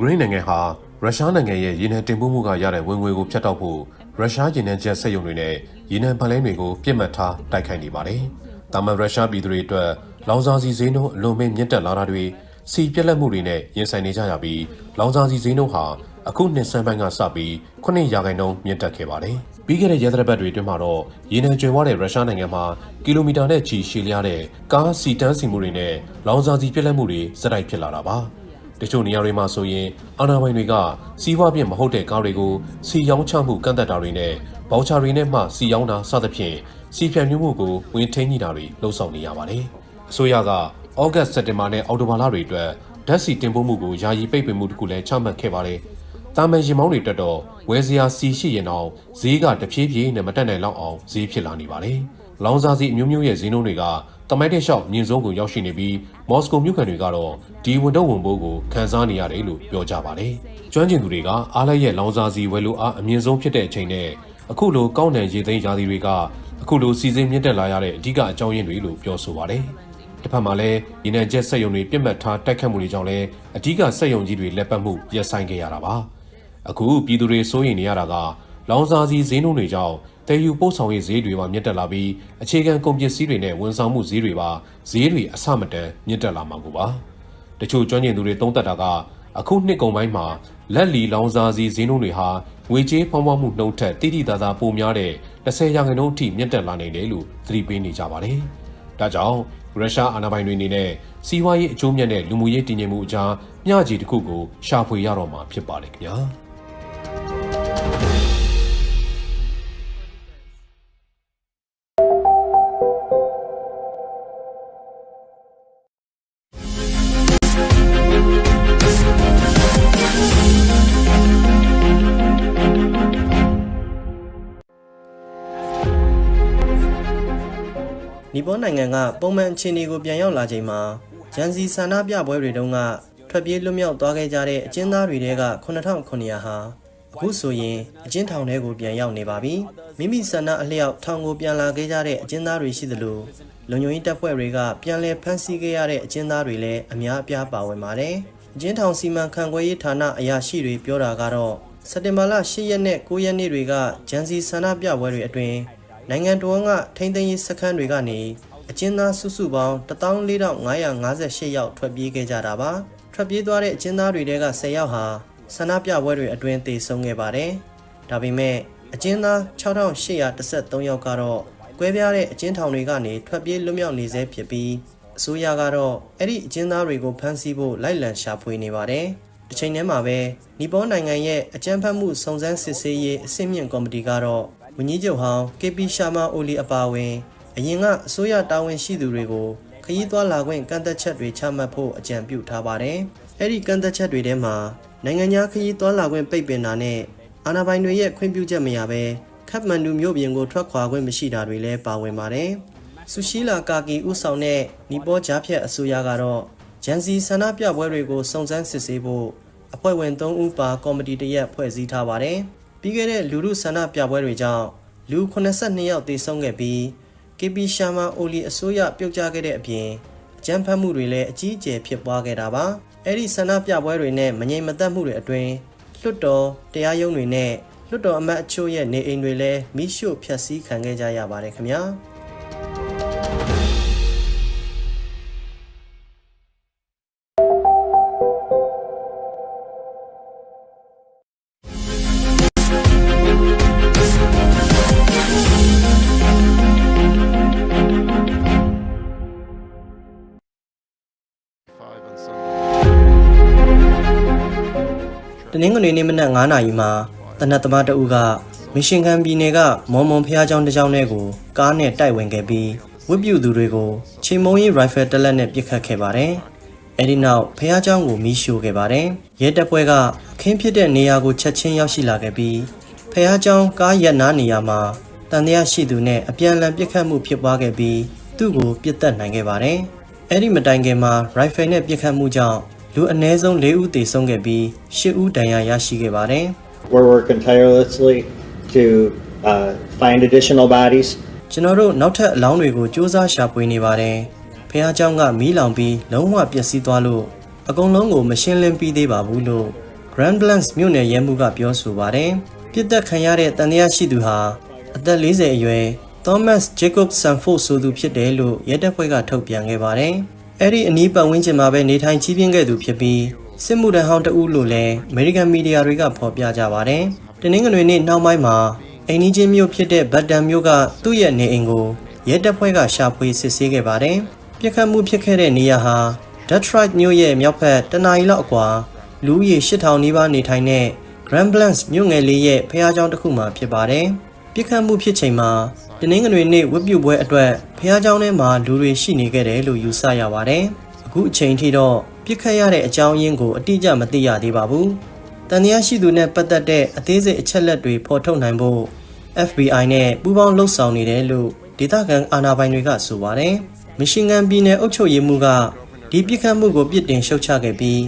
ကရိန်းနိုင်ငံဟာရုရှားနိုင်ငံရဲ့ရေနံတင်ပို့မှုကရတဲ့ဝင်ငွေကိုဖျက်တောက်ဖို့ရုရှားရေနံချက်စက်ရုံတွေနဲ့ရေနံပန်လိုင်းတွေကိုပြစ်မှတ်ထားတိုက်ခိုက်နေပါတယ်။တာမန်ရုရှားပြည်သူတွေအတွက်လောင်စာစီဈေးနှုန်းအလွန်မဲ့မြင့်တက်လာတာတွေစီပြက်လက်မှုတွေနဲ့ရင်ဆိုင်နေကြရပြီးလောင်စာစီဈေးနှုန်းဟာအခုနှစ်ဆန်းပိုင်းကစပြီး9ရာခိုင်နှုန်းမြင့်တက်ခဲ့ပါတယ်။ပြီးခဲ့တဲ့ရက်သတ္တပတ်တွေအတွင်းမှာတော့ရေနံကျွဲဝတဲ့ရုရှားနိုင်ငံမှာကီလိုမီတာနဲ့ချီရှည်လျားတဲ့ကားစီတန်းစီမှုတွေနဲ့လောင်စာစီပြက်လက်မှုတွေစတိုက်ဖြစ်လာတာပါ။ တချို့နေရာတွေမှာဆိုရင်အာဏာပိုင်တွေကစီးပွားပြမဟုတ်တဲ့ကားတွေကိုစီရောင်းချမှုကန့်သက်တာတွေနဲ့ဘောက်ချာတွေနဲ့မှစီရောင်းတာစသဖြင့်စီဖြန့်မျိုးမှုကိုဝင်ထိန်းညှိတာတွေလှုံ့ဆော်နေရပါတယ်။အစိုးရကဩဂတ်စက်တင်ဘာနဲ့အောက်တိုဘာလတွေအတွက်ဓာတ်ဆီတင်ပို့မှုကိုယာယီပိတ်ပင်မှုတစ်ခုလည်းချမှတ်ခဲ့ပါတယ်။တာမန်ရင်မောင်းတွေတက်တော့ဝယ်စရာစီရှိရင်တော့ဈေးကတဖြည်းဖြည်းနဲ့မတက်နိုင်လောက်အောင်ဈေးဖြစ်လာနေပါတယ်။လောင်စာစီအမျိုးမျိုးရဲ့ဈေးနှုန်းတွေက တမိုက်တဲ့လျှောက်မြင့်ဆုံးကိုရောက်ရှိနေပြီးမော်စကိုမြို့ခံတွေကတော့ဒီဝန်တော့ဝန်ပိုးကိုခန်းစားနေရတယ်လို့ပြောကြပါတယ်။ကျွမ်းကျင်သူတွေကအားလိုက်ရဲ့လောင်စာစီဝယ်လိုအားအမြင့်ဆုံးဖြစ်တဲ့အချိန်နဲ့အခုလိုကောင်းတဲ့ရေသိမ်းရာသီတွေကအခုလိုစီစဉ်မြင့်တက်လာရတဲ့အဓိကအကြောင်းရင်းတွေလို့ပြောဆိုပါတယ်။တစ်ဖက်မှာလည်းဒီနယ်ကျက်စက်ယုံတွေပြစ်မှတ်ထားတိုက်ခတ်မှုတွေကြောင့်လည်းအဓိကစက်ယုံကြီးတွေလက်ပတ်မှုရပ်ဆိုင်းခဲ့ရတာပါ။အခုပြည်သူတွေစိုးရိမ်နေရတာကလောင်စာစီဈေးနှုန်းတွေကြောင့် တည်ယူပို့ဆောင်ရေးဈေးတွေပါမြင့်တက်လာပြီးအခြေခံကုန်ပစ္စည်းတွေနဲ့ဝန်ဆောင်မှုဈေးတွေပါဈေးတွေအဆမတန်မြင့်တက်လာမှာကိုပါတချို့ကျွမ်းကျင်သူတွေသုံးသပ်တာကအခုနှစ်ကုန်ပိုင်းမှာလက်လီလောင်စာစီဈေးနှုန်းတွေဟာငွေကြေးဖောင်းပွားမှုနှုန်းထက်တိတိသားသားပိုများတဲ့10ရာခိုင်နှုန်းအထိမြင့်တက်လာနိုင်တယ်လို့သတိပေးနေကြပါတယ်ဒါကြောင့်ရုရှားအာဏာပိုင်တွေအနေနဲ့စီးပွားရေးအကျိုးမြတ်တဲ့လူမှုရေးတည်ငြိမ်မှုအကြားမျှခြေတစ်ခုကိုရှာဖွေရတော့မှာဖြစ်ပါတယ်ခင်ဗျာ နီပေါနိုင်ငံကပုံမှန်အခြေအနေကိုပြန်ရောက်လာချိန်မှာရန်စီဆန္ဒပြပွဲတွေတုန်းကထွက်ပြေးလွတ်မြောက်သွားခဲ့ကြတဲ့အကျဉ်းသားတွေတဲက9900ဟာအခုဆိုရင်အကျဉ်းထောင်ထဲကိုပြန်ရောက်နေပါပြီမိမိဆန္ဒအလျောက်ထောင်ကိုပြန်လာခဲ့ကြတဲ့အကျဉ်းသားတွေရှိသလိုလုံခြုံရေးတပ်ဖွဲ့တွေကပြန်လည်ဖမ်းဆီးခဲ့ရတဲ့အကျဉ်းသားတွေလည်းအများအပြားပါဝင်ပါတယ်အကျဉ်းထောင်စီမံခန့်ခွဲရေးဌာနအရာရှိတွေပြောတာကတော့စက်တင်ဘာလ10ရက်နဲ့9ရက်နေ့တွေကဂျန်စီဆန္ဒပြပွဲတွေအတွင်း နိုင်ငံတော်ကထိန်းသိမ်းရေးစခန်းတွေကနေအကျဉ်းသားစုစုပေါင်း14558ယောက်ထွက်ပြေးခဲ့ကြတာပါထွက်ပြေးသွားတဲ့အကျဉ်းသားတွေထဲက10ယောက်ဟာဆန္ဒပြပွဲတွေအတွင်းသေဆုံးခဲ့ပါတယ်ဒါပေမဲ့အကျဉ်းသား6813ယောက်ကတော့ကွဲပြားတဲ့အကျဉ်းထောင်တွေကနေထွက်ပြေးလွတ်မြောက်နေဆဲဖြစ်ပြီးအစိုးရကတော့အဲ့ဒီအကျဉ်းသားတွေကိုဖမ်းဆီးဖို့လိုက်လံရှာဖွေနေပါတယ်။တစ်ချိန်တည်းမှာပဲနီပေါနိုင်ငံရဲ့အကြမ်းဖက်မှုစုံစမ်းစစ်ဆေးရေးအဆင့်မြင့်ကော်မတီကတော့ ဝန်ကြီးချုပ်ဟောင်း KP ရှာမာအိုလီအပါအဝင်အရင်ကအစိုးရတာဝန်ရှိသူတွေကိုခရီးသွားလာခွင့်ကန့်သက်ချက်တွေချမှတ်ဖို့အကြံပြုထားပါတယ်။အဲ့ဒီကန့်သက်ချက်တွေထဲမှာနိုင်ငံခြားခရီးသွားလာခွင့်ပိတ်ပင်တာနဲ့အာဏာပိုင်တွေရဲ့ခွင့်ပြုချက်မရဘဲခပ်မန်ဒူမြို့ပြင်ကိုထွက်ခွာခွင့်မရှိတာတွေလည်းပါဝင်ပါတယ်။ဆူရှိလာကာကီဥဆောင်တဲ့နီပေါဂျားဖြတ်အစိုးရကတော့ဂျန်စီဆန္ဒပြပွဲတွေကိုစုံစမ်းစစ်ဆေးဖို့အဖွဲ့ဝင်3ဦးပါကော်မတီတစ်ရပ်ဖွဲ့စည်းထားပါတယ်။ ပြီးခဲ့တဲ့လူမှုဆန္ဒပြပွဲတွေကြောင့်လူ82ယောက်သေဆုံးခဲ့ပြီး KP ရှာမာအိုလီအစိုးရပြုတ်ကျခဲ့တဲ့အပြင်အကြမ်းဖက်မှုတွေလည်းအကြီးအကျယ်ဖြစ်ပွားခဲ့တာပါ။အဲ့ဒီဆန္ဒပြပွဲတွေနဲ့မငြိမ်မသက်မှုတွေအတွင်းလွတ်တော်တရားရုံးတွေနဲ့လွတ်တော်အမတ်အချို့ရဲ့နေအိမ်တွေလည်းမိရှို့ဖျက်ဆီးခံခဲ့ကြရပါတယ်ခင်ဗျာ။ နင်္ဂနွေနေ့မနက်9:00နာရီမှာတနတ်သမားတအုပ်ကမရှင်ခံပြည်နယ်ကမော်မွန်ဖျားကျောင်းတစ်ကျောင်းထဲကိုကားနဲ့တိုက်ဝင်ခဲ့ပြီးဝစ်ပြူသူတွေကိုချိန်မုံရေးရိုင်ဖယ်တက်လက်နဲ့ပစ်ခတ်ခဲ့ပါတယ်။အဲဒီနောက်ဖျားကျောင်းကိုမီးရှို့ခဲ့ပါတယ်။ရဲတပ်ဖွဲ့ကအခင်းဖြစ်တဲ့နေရာကိုချက်ချင်းရောက်ရှိလာခဲ့ပြီးဖျားကျောင်းကားရက်နားနေရာမှာတန်တရားရှိသူနဲ့အပြန်အလှန်ပစ်ခတ်မှုဖြစ်ပွားခဲ့ပြီးသူ့ကိုပြစ်တက်နိုင်ခဲ့ပါတယ်။အဲဒီမတိုင်ခင်မှာရိုင်ဖယ်နဲ့ပစ်ခတ်မှုကြောင့် လူအနည်းဆုံး၄ဦးသေဆုံးခဲ့ပြီး၈ဦးဒဏ်ရာရရှိခဲ့ပါတယ် We're working tirelessly to uh, find additional bodies. ။ကျွန်တော်တို့နောက်ထပ်အလောင်းတွေကိုစူးစမ်းရှာဖွေနေပါတယ်။ဖះเจ้าကမီးလောင်ပြီးလုံးဝပျက်စီးသွားလို့အကုန်လုံးကိုမရှင်းလင်းပြီးသေးပါဘူးလို့ Grand Blancs မြို့နယ်ရဲမှူးကပြောဆိုပါတယ်။ပြစ်တက်ခံရတဲ့တန်တရားရှိသူဟာအသက်40အရွယ် Thomas Jacob Sanford ဆိုသူဖြစ်တယ်လို့ရဲတပ်ဖွဲ့ကထုတ်ပြန်ခဲ့ပါတယ်။ အဲ့ဒီအနီးပတ်ဝန်းကျင်မှာပဲနေထိုင်ကြီးပြင်းခဲ့သူဖြစ်ပြီးစစ်မှုထမ်းဟောင်းတဦးလို့လည်း American Media တွေကဖော်ပြကြပါတယ်။တင်းငွေနေ့နောက်ပိုင်းမှာအိန္ဒိချင်းမြို့ဖြစ်တဲ့ဘတ်တန်မြို့ကသူ့ရဲ့နေအိမ်ကိုရဲတပ်ဖွဲ့ကရှာဖွေစစ်ဆေးခဲ့ပါတယ်။ပြစ်ခတ်မှုဖြစ်ခဲ့တဲ့နေရာဟာ Detroit မြို့ရဲ့မြောက်ဘက်တနအီလောက်အကွာလူဦးရေ8000နီးပါးနေထိုင်တဲ့ Grand Blancs မြို့ငယ်လေးရဲ့ဖះเจ้าတစ်ခုမှာဖြစ်ပါတယ်။ပြစ်ခတ်မှုဖြစ်ချိန်မှာတင်းငွေနေ့ဝတ်ပြုပွဲအတွက် ဖះเจ้าထဲမှာလူတွေရှိနေခဲ့တယ်လို့ယူဆရပါတယ်။အခုအချိန်ထိတော့ပြစ်ခတ်ရတဲ့အကြောင်းရင်းကိုအတိအကျမသိရသေးပါဘူး။တန်တရားရှိသူနဲ့ပတ်သက်တဲ့အသေးစိတ်အချက်လက်တွေဖော်ထုတ်နိုင်ဖို့ FBI နဲ့ပူးပေါင်းလှုပ်ဆောင်နေတယ်လို့ဒေသခံအာဏာပိုင်တွေကဆိုပါတယ်။မီရှီဂန်ပြည်နယ်အုပ်ချုပ်ရေးမှူးကဒီပြစ်ခတ်မှုကိုပြစ်တင်ရှုတ်ချခဲ့ပြီး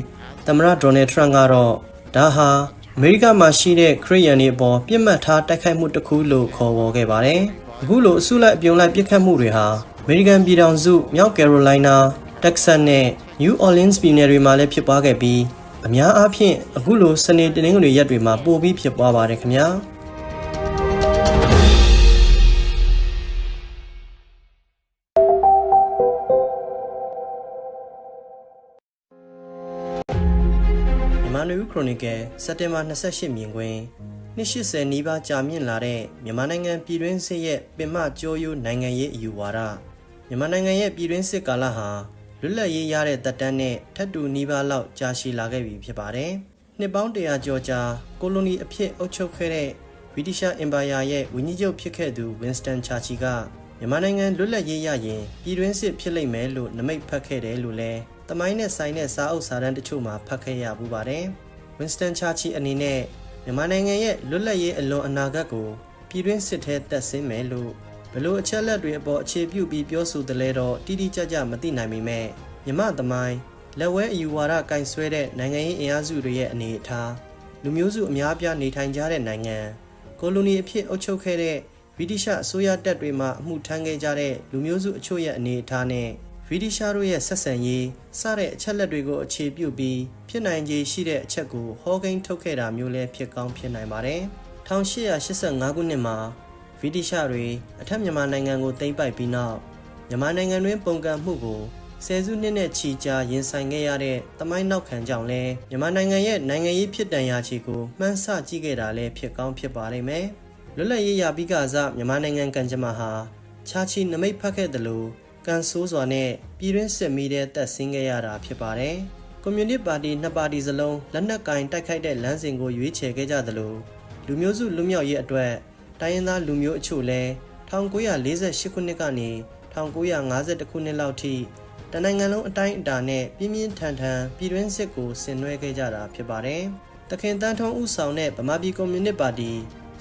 သမ္မတဒေါ်နယ်ထရန့်ကတော့ဒါဟာအမေရိကမှာရှိတဲ့ခရီးယန်တွေအပေါ်ပြစ်မှတ်ထားတိုက်ခိုက်မှုတစ်ခုလို့ခေါ်ဝေါ်ခဲ့ပါတယ်။ အခုလိုအစုလိုက်အပြုံလိုက်ပြစ်ခတ်မှုတွေဟာအမေရိကန်ပြည်ထောင်စုမြောက်ကယ်ရိုလိုင်းနားတက်ဆတ်နဲ့ New Orleans ပြည်နယ်တွေမှာလည်းဖြစ်ပွားခဲ့ပြီးအများအားဖြင့်အခုလိုစနေတနင်္ဂနွေရက်တွေမှာပိုပြီးဖြစ်ပွားပါတယ်ခင်ဗျာ။မြန်မာနယူးခရိုနီကယ်စက်တင်ဘာ28မြင်ကွင်း 280နီးပါးကြာမြင့်လာတဲ့မြန်မာနိုင်ငံပြည်တွင်းစစ်ရဲ့ပင်မကြောရိုးနိုင်ငံရေးအယူဝါဒမြန်မာနိုင်ငံရဲ့ပြည်တွင်းစစ်ကာလဟာလွတ်လပ်ရေးရတဲ့တပ်တန်းနဲ့ထပ်တူနီးပါးလောက်ကြာရှည်လာခဲ့ပြီဖြစ်ပါတယ်။နှစ်ပေါင်းတရာကျော်ကြာကိုလိုနီအဖြစ်အုပ်ချုပ်ခဲ့တဲ့ဗြိတိရှအင်ပါယာရဲ့ဝင်းကြီးချုပ်ဖြစ်ခဲ့သူဝင်းစတန်ချာချီကမြန်မာနိုင်ငံလွတ်လပ်ရေးရရင်ပြည်တွင်းစစ်ဖြစ်လိမ့်မယ်လို့နမိတ်ဖတ်ခဲ့တယ်လို့လည်းတမိုင်းနဲ့ဆိုင်တဲ့စာအုပ်စာတမ်းတချို့မှာဖတ်ခဲ့ရပူပါတယ်။ Winston Churchill အနေနဲ့ မြန်မာနိုင်ငံရဲ့လွတ်လပ်ရေးအလွန်အနာဂတ်ကိုပြည်တွင်းစစ်ထဲတက်ဆင်းမယ်လို့ဘလို့အချက်လက်တွေအပေါ်အခြေပြုပြီးပြောဆိုတယ်လဲတော့တိတိကျကျမသိနိုင်ပေမဲ့မြမသမိုင်းလက်ဝဲအယူဝါဒကင်ဆွဲတဲ့နိုင်ငံရေးအင်အားစုတွေရဲ့အနေအထားလူမျိုးစုအများအပြားနေထိုင်ကြတဲ့နိုင်ငံကိုလိုနီအဖြစ်အုပ်ချုပ်ခဲ့တဲ့ဗြိတိရှအစိုးရတပ်တွေမှအမှုထမ်းခဲ့ကြတဲ့လူမျိုးစုအချို့ရဲ့အနေအထားနဲ့ဗြိတိရှတို့ရဲ့ဆက်ဆံရေးစတဲ့အချက်လက်တွေကိုအခြေပြုပြီး ဖြစ်နိုင်ခြေရှိတဲ့အချက်ကိုဟောကိန်းထုတ်ခဲ့တာမျိုးလည်းဖြစ်ကောင်းဖြစ်နိုင်ပါတယ်။1885ခုနှစ်မှာဗြိတိရှတွေအထက်မြန်မာနိုင်ငံကိုသိမ်းပိုက်ပြီးနောက်မြန်မာနိုင်ငံတွင်ပုန်ကန်မှုကိုဆယ်စုနှစ်နဲ့ချီကြာရင်ဆိုင်ခဲ့ရတဲ့တမိုင်းနောက်ခံကြောင့်လဲမြန်မာနိုင်ငံရဲ့နိုင်ငံရေးဖြစ်တန်ရာချီကိုမှန်းဆကြည့်ခဲ့တာလည်းဖြစ်ကောင်းဖြစ်ပါလိမ့်မယ်။လွတ်လပ်ရေးရပြီးကစားမြန်မာနိုင်ငံကံကြမ္မာဟာချာချီနမိတ်ဖတ်ခဲ့တယ်လို့ကန်ဆိုးစွာနဲ့ပြည်တွင်းစစ်မီးတဲ့တက်ဆင်းခဲ့ရတာဖြစ်ပါတယ်။ ကွန်မြူနစ်ပါတီနှစ်ပါတီစလုံးလက်နက်ကင်တိုက်ခိုက်တဲ့လမ်းစဉ်ကိုရွေးချယ်ခဲ့ကြသလိုလူမျိုးစုလူမျိုးရေးအတွက်တိုင်းရင်းသားလူမျိုးအချို့လဲ1948ခုနှစ်ကနေ1952ခုနှစ်လောက်ထိတနိုင်ငံလုံးအတိုင်းအတာနဲ့ပြင်းပြင်းထန်ထန်ပြည်တွင်းစစ်ကိုဆင်နွှဲခဲ့ကြတာဖြစ်ပါတယ်။တခင်တန်းထုံးဦးဆောင်တဲ့ဗမာပြည်ကွန်မြူနစ်ပါတီ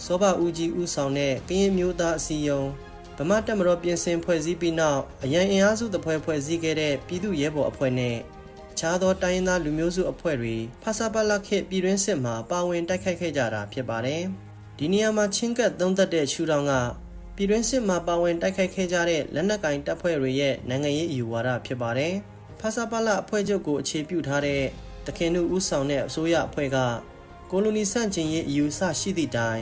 စောဘဦးကြီးဦးဆောင်တဲ့ကရင်မျိုးသားအစည်းအရုံးဗမာတက်မတော်ပြင်ဆင်ဖွဲ့စည်းပြီးနောက်အရန်အင်အားစုတဖွဲ့ဖွဲ့စည်းခဲ့တဲ့ပြည်သူ့ရဲဘော်အဖွဲ့နဲ့ အခြားသောတိုင်းရင်းသားလူမျိုးစုအဖွဲ့တွေဖဆပလခေတ်ပြည်တွင်းစစ်မှာပါဝင်တိုက်ခိုက်ခဲ့ကြတာဖြစ်ပါတယ်။ဒီနေရာမှာချင်းကပ်သုံးသက်တဲ့ရှူတောင်ကပြည်တွင်းစစ်မှာပါဝင်တိုက်ခိုက်ခဲ့ကြတဲ့လက်နက်ကင်တပ်ဖွဲ့တွေရဲ့နိုင်ငံရေးအယူဝါဒဖြစ်ပါတယ်။ဖဆပလအဖွဲ့ချုပ်ကိုအခြေပြုထားတဲ့တခင်တို့ဦးဆောင်တဲ့အစိုးရအဖွဲ့ကကိုလိုနီဆန့်ကျင်ရေးအယူဆရှိသည့်တိုင်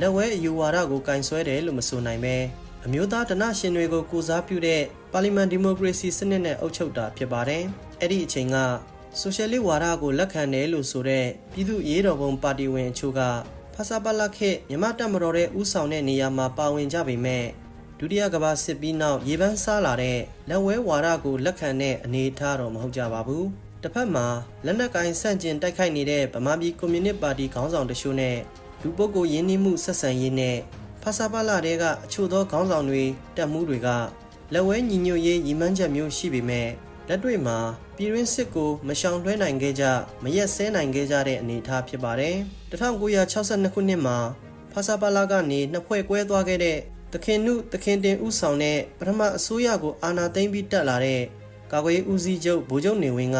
လက်ဝဲအယူဝါဒကိုကင်ဆွဲတယ်လို့မဆိုနိုင်ပဲအမျိုးသားတနရှင်တွေကိုကိုစားပြုတဲ့ပါလီမန်ဒီမိုကရေစီစနစ်နဲ့အုပ်ချုပ်တာဖြစ်ပါတယ်။ အဲ့ဒီအချိန်ကဆိုရှယ်လစ်ဝါဒကိုလက်ခံတယ်လို့ဆိုတဲ့ပြည်သူ့ရေးတော်ပုံပါတီဝင်အချို့ကဖဆပလခေမြမတက်မတော်တဲ့ဥဆောင်တဲ့နေရာမှာပါဝင်ကြပေမဲ့ဒုတိယကမ္ဘာစစ်ပြီးနောက်ရေပန်းစားလာတဲ့လက်ဝဲဝါဒကိုလက်ခံတဲ့အနေအထားတော့မဟုတ်ကြပါဘူး။တစ်ဖက်မှာလက်နက်ကင်ဆန့်ကျင်တိုက်ခိုက်နေတဲ့ဗမာပြည်ကွန်မြူနစ်ပါတီခေါင်းဆောင်တချို့နဲ့လူပုဂ္ဂိုလ်ရင်းနှီးမှုဆက်ဆံရေးနဲ့ဖဆပလာတဲ့ကအချို့သောခေါင်းဆောင်တွေတက်မှုတွေကလက်ဝဲညီညွတ်ရေးညီမှန်းချက်မျိုးရှိပေမဲ့ လက်တွေ့မှာပြည်တွင်းစစ်ကိုမရှောင်လွှဲနိုင်ခဲ့ကြမရက်စဲနိုင်ခဲ့ကြတဲ့အနေအထားဖြစ်ပါတယ်1962ခုနှစ်မှာဖဆပလာကနေနှစ်ဖွဲ့ကွဲသွားခဲ့တဲ့သခင်နုသခင်တင်ဦးဆောင်တဲ့ပထမအစိုးရကိုအာဏာသိမ်းပြီးတက်လာတဲ့ကာကွယ်ဦးစီးချုပ်ဗိုလ်ချုပ်နေဝင်းက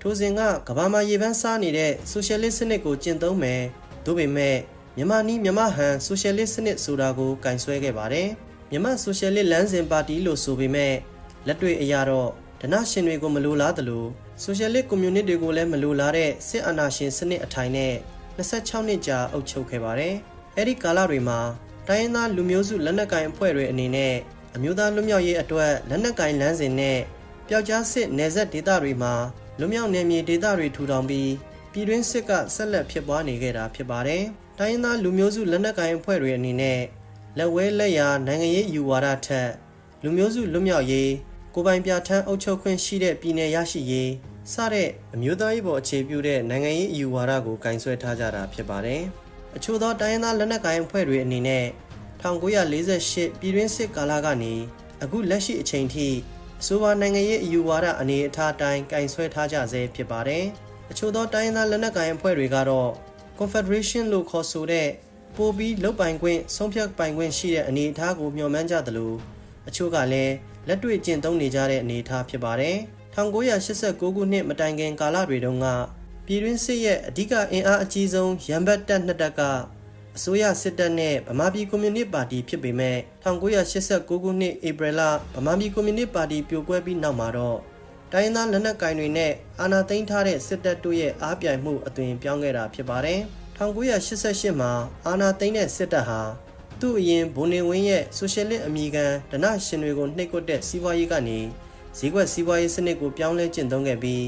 ထိုစဉ်ကကဘာမှာရေပန်းစားနေတဲ့ဆိုရှယ်လစ်စနစ်ကိုကျင့်သုံးမယ်ဒါပေမဲ့မြန်မာနီးမြန်မာဟန်ဆိုရှယ်လစ်စနစ်ဆိုတာကိုကင်ဆွဲခဲ့ပါတယ်မြန်မာဆိုရှယ်လစ်လမ်းစဉ်ပါတီလို့ဆိုပေမဲ့လက်တွေ့အရတော့ ဒနရှင်တွေကိုမလိုလားသလိုဆိုရှယ်လစ်ကွန်မြူနစ်တွေကိုလည်းမလိုလားတဲ့စစ်အာဏာရှင်စနစ်အထိုင်နဲ့26နှစ်ကြာအုပ်ချုပ်ခဲ့ပါတယ်။အဲဒီကာလတွေမှာတိုင်းရင်းသားလူမျိုးစုလက်နက်ကိုင်အဖွဲ့တွေအနေနဲ့အမျိုးသားလွတ်မြောက်ရေးအတွက်လက်နက်ကိုင်လမ်းစဉ်နဲ့ပျောက်ကြားစစ်နယ်စပ်ဒေသတွေမှာလွတ်မြောက်နယ်မြေဒေသတွေထူထောင်ပြီးပြည်တွင်းစစ်ကဆက်လက်ဖြစ်ပွားနေခဲ့တာဖြစ်ပါတယ်။တိုင်းရင်းသားလူမျိုးစုလက်နက်ကိုင်အဖွဲ့တွေအနေနဲ့လက်ဝဲလက်ရာနိုင်ငံရေးယူဝါဒထက်လူမျိုးစုလွတ်မြောက်ရေး ကိုယ်ပိုင်ပြဋ္ဌာန်းအုပ်ချုပ်ခွင့်ရှိတဲ့ပြည်နယ်ရရှိရေးစတဲ့အမျိုးသားရေးပေါ်အခြေပြုတဲ့နိုင်ငံရေးအယူဝါဒကိုကင်ဆယ်ထားကြတာဖြစ်ပါတယ်။အချို့သောတိုင်းရင်းသားလက်နက်ကိုင်အဖွဲ့တွေအနေနဲ့1948ပြည်တွင်းစစ်ကာလကနေအခုလက်ရှိအချိန်ထိအဆိုပါနိုင်ငံရေးအယူဝါဒအနေအထားတိုင်းကင်ဆယ်ထားကြဆဲဖြစ်ပါတယ်။အချို့သောတိုင်းရင်းသားလက်နက်ကိုင်အဖွဲ့တွေကတော့ Confederation လို့ခေါ်ဆိုတဲ့ပိုပြီးလုတ်ပိုင်ခွင့်ဆုံးဖြတ်ပိုင်ခွင့်ရှိတဲ့အနေအထားကိုမျှော်မှန်းကြသလိုအချို့ကလည်း လက်တွေ့ကျင့်သုံးနေကြတဲ့အနေအထားဖြစ်ပါတယ်။1989ခုနှစ်မတိုင်ခင်ကာလတွေတုန်းကပြည်တွင်းစစ်ရဲ့အဓိကအင်အားအကြီးဆုံးရန်ဘတ်တပ်နှစ်တပ်ကအစိုးရစစ်တပ်နဲ့ဗမာပြည်ကွန်မြူနစ်ပါတီဖြစ်ပေမဲ့1989ခုနှစ်ဧပြီလဗမာပြည်ကွန်မြူနစ်ပါတီပြိုကွဲပြီးနောက်မှာတော့တိုင်းရင်းသားလက်နက်ကိုင်တွေနဲ့အာဏာသိမ်းထားတဲ့စစ်တပ်တို့ရဲ့အားပြိုင်မှုအသွင်ပြောင်းခဲ့တာဖြစ်ပါတယ်။1988မှာအာဏာသိမ်းတဲ့စစ်တပ်ဟာ သူ့အရင်ဘုံနေဝင်းရဲ့ဆိုရှယ်လစ်အမည်ခံဒနရှင်တွေကိုနှိပ်ကွပ်တဲ့စီးပွားရေးကနေဈေးကွက်စီးပွားရေးစနစ်ကိုပြောင်းလဲကျင့်သုံးခဲ့ပြီး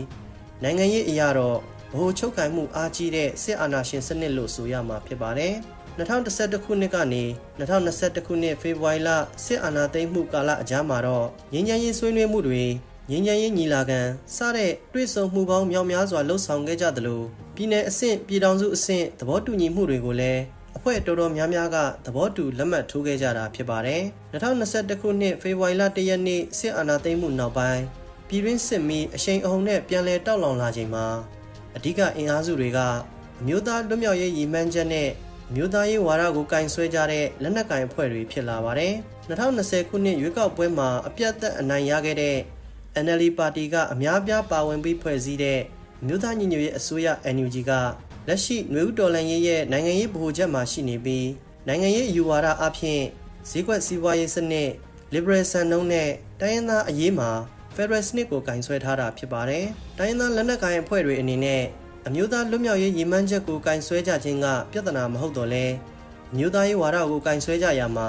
နိုင်ငံရေးအရာတော့ဗဟိုချုပ်ကင်မှုအားကြီးတဲ့စစ်အာဏာရှင်စနစ်လို့ဆိုရမှာဖြစ်ပါတယ်။2011ခုနှစ်ကနေ2021ခုနှစ်ဖေဖော်ဝါရီလစစ်အာဏာသိမ်းမှုကာလအကြားမှာတော့ငြိမ်းချမ်းရေးဆွေးနွေးမှုတွေငြိမ်းချမ်းရေးညီလာခံစတဲ့တွဲဆုံမှုပေါင်းမြောက်များစွာလှုပ်ဆောင်ခဲ့ကြသလိုပြည်내အဆင့်ပြည်ထောင်စုအဆင့်သဘောတူညီမှုတွေကိုလည်း အဖွဲ့တော်တော်များများကသဘောတူလက်မှတ်ထိုးခဲ့ကြတာဖြစ်ပါတယ်။2021ခုနှစ်ဖေဖော်ဝါရီလ1ရက်နေ့စစ်အာဏာသိမ်းမှုနောက်ပိုင်းပြည်တွင်းစစ်မီးအရှိန်အဟုန်နဲ့ပြန်လည်တောက်လောင်လာချိန်မှာအဓိကအင်အားစုတွေကအမျိုးသားလွတ်မြောက်ရေးရည်မှန်းချက်နဲ့အမျိုးသားရေးဝါဒကိုကင်ဆွဲကြတဲ့လက်နက်ကင်အဖွဲ့တွေဖြစ်လာပါတယ်။2020ခုနှစ်ရွေးကောက်ပွဲမှာအပြတ်သက်အနိုင်ရခဲ့တဲ့ NLD ပါတီကအများပြားပါဝင်ပြီးဖွဲ့စည်းတဲ့အမျိုးသားညီညွတ်ရေးအစိုးရ NUG က လက်ရှိနွေဦးတော်လှန်ရေးရဲ့နိုင်ငံရေးဗဟိုချက်မှာရှိနေပြီးနိုင်ငံရေးအယူဝါဒအဖြစ်ဈေးကွက်စီးပွားရေးစနစ် liberal စံနှုန်းနဲ့တိုင်းရင်းသားအရေးမှာ Federal စနစ်ကိုကင်ဆွဲထားတာဖြစ်ပါတယ်။တိုင်းရင်းသားလက်နက်ကိုင်အဖွဲ့တွေအနေနဲ့အမျိုးသားလွတ်မြောက်ရေးရည်မှန်းချက်ကိုကင်ဆွဲကြခြင်းကပြဿနာမဟုတ်တော့လဲအမျိုးသားရေးဝါဒကိုကင်ဆွဲကြရမှာ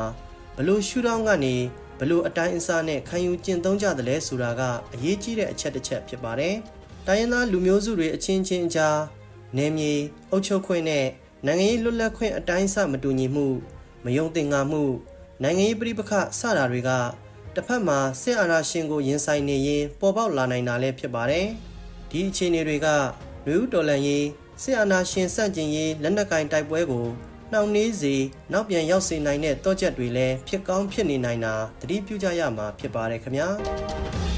ဘလို့ရှူတောင်းကနေဘလို့အတိုင်းအစားနဲ့ခံယူကျင့်သုံးကြတယ်လဲဆိုတာကအရေးကြီးတဲ့အချက်တစ်ချက်ဖြစ်ပါတယ်။တိုင်းရင်းသားလူမျိုးစုတွေအချင်းချင်းအကြား နယ်မြေအုပ်ချုပ်ခွင့်နဲ့နိုင်ငံရေးလွတ်လပ်ခွင့်အတိုင်းအဆမတူညီမှု မယုံသင်္ကာမှု နိုင်ငံရေးပြိပခစတာတွေကတစ်ဖက်မှာစစ်အာဏာရှင်ကိုရင်ဆိုင်နေရင်ပေါ်ပေါက်လာနိုင်တာလည်းဖြစ်ပါတယ်။ဒီအခြေအနေတွေကလူဦးတော်လန်ရေးစစ်အာဏာရှင်စန့်ကျင်ရေးလက်နက်ကင်တိုက်ပွဲကိုနှောင့်နှေးစေနောက်ပြန်ရောက်စေနိုင်တဲ့တောချက်တွေလည်းဖြစ်ကောင်းဖြစ်နေနိုင်တာသတိပြုကြရမှာဖြစ်ပါတယ်ခင်ဗျာ